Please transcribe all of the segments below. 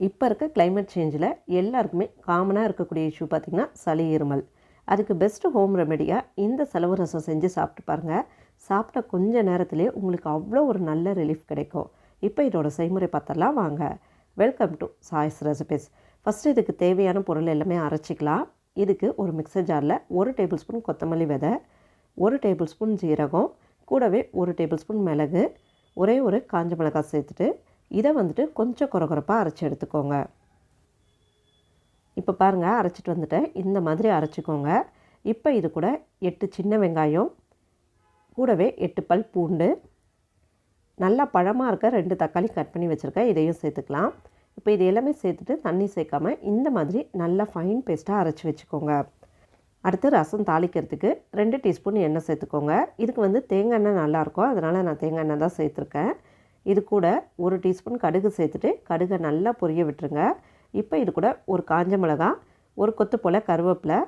இப்போ இருக்க கிளைமேட் சேஞ்சில் எல்லாருக்குமே காமனாக இருக்கக்கூடிய இஷ்யூ பார்த்திங்கன்னா சளி இருமல். அதுக்கு பெஸ்ட்டு ஹோம் ரெமெடியாக இந்த செலவு ரசம் செஞ்சு சாப்பிட்டு பாருங்கள் சாப்பிட்ட கொஞ்ச நேரத்திலே உங்களுக்கு அவ்வளோ ஒரு நல்ல ரிலீஃப் கிடைக்கும். இப்போ இதோட செய்முறை பார்த்தலாம் வாங்க. Welcome to choice recipes first இதுக்கு தேவையான பொருள் எல்லாமே அரைச்சிக்கலாம். இதுக்கு ஒரு மிக்சர் ஜாரில் ஒரு டேபிள் ஸ்பூன் கொத்தமல்லி விதை ஒரு டேபிள் ஸ்பூன் ஜீரகம் கூடவே ஒரு டேபிள் ஸ்பூன் மிளகு ஒரே ஒரு காஞ்ச மிளகாய் சேர்த்துட்டு இதை வந்துட்டு கொஞ்சம் குறகுறப்பாக அரைச்சி எடுத்துக்கோங்க. இப்போ பாருங்கள் அரைச்சிட்டு வந்துட்டேன் இந்த மாதிரி அரைச்சிக்கோங்க. இப்போ இது கூட எட்டு சின்ன வெங்காயம் கூடவே எட்டு பல் பூண்டு நல்லா பழமாக இருக்க ரெண்டு தக்காளி கட் பண்ணி வச்சுருக்கேன் இதையும் சேர்த்துக்கலாம். இப்போ இது எல்லாமே சேர்த்துட்டு தண்ணி சேர்க்காம இந்த மாதிரி நல்லா ஃபைன் பேஸ்ட்டாக அரைச்சி வச்சுக்கோங்க. அடுத்து ரசம் தாளிக்கிறதுக்கு ரெண்டு டீஸ்பூன் எண்ணெய் சேர்த்துக்கோங்க. இதுக்கு வந்து தேங்காய் எண்ணெய் நல்லாயிருக்கும் அதனால் நான் தேங்காய் எண்ணெய் தான் சேர்த்துருக்கேன். இது கூட ஒரு டீஸ்பூன் கடுகு சேர்த்துட்டு கடுகை நல்லா பொரிய விட்டுருங்க. இப்போ இது கூட ஒரு காஞ்ச மிளகா ஒரு கொத்து போல் கருவேப்பிலை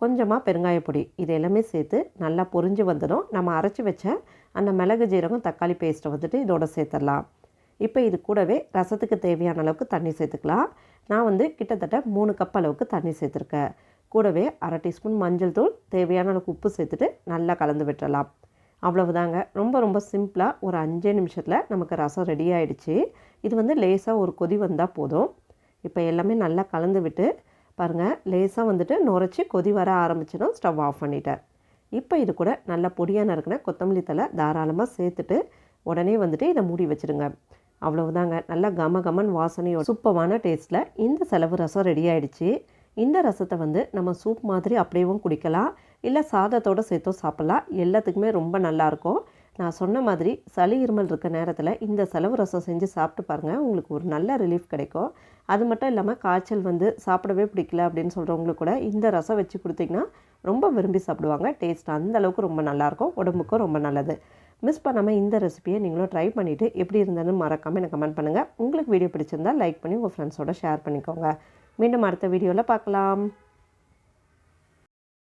கொஞ்சமாக பெருங்காய பொடி இது எல்லாமே சேர்த்து நல்லா பொரிஞ்சு வந்ததும் நம்ம அரைச்சி வச்ச அந்த மிளகு ஜீரகம் தக்காளி பேஸ்ட்டை வந்துட்டு இதோட சேர்த்துடலாம். இப்போ இது கூடவே ரசத்துக்கு தேவையான அளவுக்கு தண்ணி சேர்த்துக்கலாம். நான் வந்து கிட்டத்தட்ட மூணு கப் அளவுக்கு தண்ணி சேர்த்துருக்கேன். கூடவே அரை டீஸ்பூன் மஞ்சள் தூள் தேவையான அளவுக்கு உப்பு சேர்த்துட்டு நல்லா கலந்து விட்டுடலாம். அவ்வளவுதாங்க. ரொம்ப ரொம்ப சிம்பிளாக ஒரு அஞ்சே நிமிஷத்தில் நமக்கு ரசம் ரெடி ஆகிடுச்சு இது வந்து லேசாக ஒரு கொதி வந்தால் போதும். இப்போ எல்லாமே நல்லா கலந்து விட்டு பாருங்கள் லேசாக வந்துட்டு நுரைச்சி கொதி வர ஆரம்பிச்சிடும். ஸ்டவ் ஆஃப் பண்ணிட்டேன். இப்போ இது கூட நல்லா பொடியாக நறுக்கின கொத்தமல்லி தலை தாராளமாக சேர்த்துட்டு உடனே வந்துட்டு இதை மூடி வச்சுடுங்க. அவ்வளவுதாங்க. நல்லா கம கமன் வாசனையோட சூப்பமான டேஸ்ட்டில் இந்த செலவு ரசம் ரெடி ஆகிடுச்சு இந்த ரசத்தை வந்து நம்ம சூப் மாதிரி அப்படியேவும் குடிக்கலாம். இல்லை சாதத்தோடு சேர்த்தும் சாப்பிட்லாம். எல்லாத்துக்குமே ரொம்ப நல்லாயிருக்கும். நான் சொன்ன மாதிரி சளி இருமல் இருக்க நேரத்தில் இந்த செலவு ரசம் செஞ்சு சாப்பிட்டு பாருங்கள் உங்களுக்கு ஒரு நல்ல ரிலீஃப் கிடைக்கும். அது மட்டும் இல்லாமல் காய்ச்சல் வந்து சாப்பிடவே பிடிக்கல அப்படின்னு சொல்கிறவங்களுக்கு கூட இந்த ரசம் வச்சு கொடுத்தீங்கன்னா ரொம்ப விரும்பி சாப்பிடுவாங்க. டேஸ்ட் அந்த அளவுக்கு ரொம்ப நல்லாயிருக்கும். உடம்புக்கும் ரொம்ப நல்லது. மிஸ் பண்ணாமல் இந்த ரெசிபியை நீங்களும் ட்ரை பண்ணிவிட்டு எப்படி இருந்ததுன்னு மறக்காமல் எனக்கு கமெண்ட் பண்ணுங்கள் உங்களுக்கு வீடியோ பிடிச்சிருந்தா லைக் பண்ணி உங்கள் ஃப்ரெண்ட்ஸோட ஷேர் பண்ணிக்கோங்க. மீண்டும் அடுத்த வீடியோவில் பார்க்கலாம்.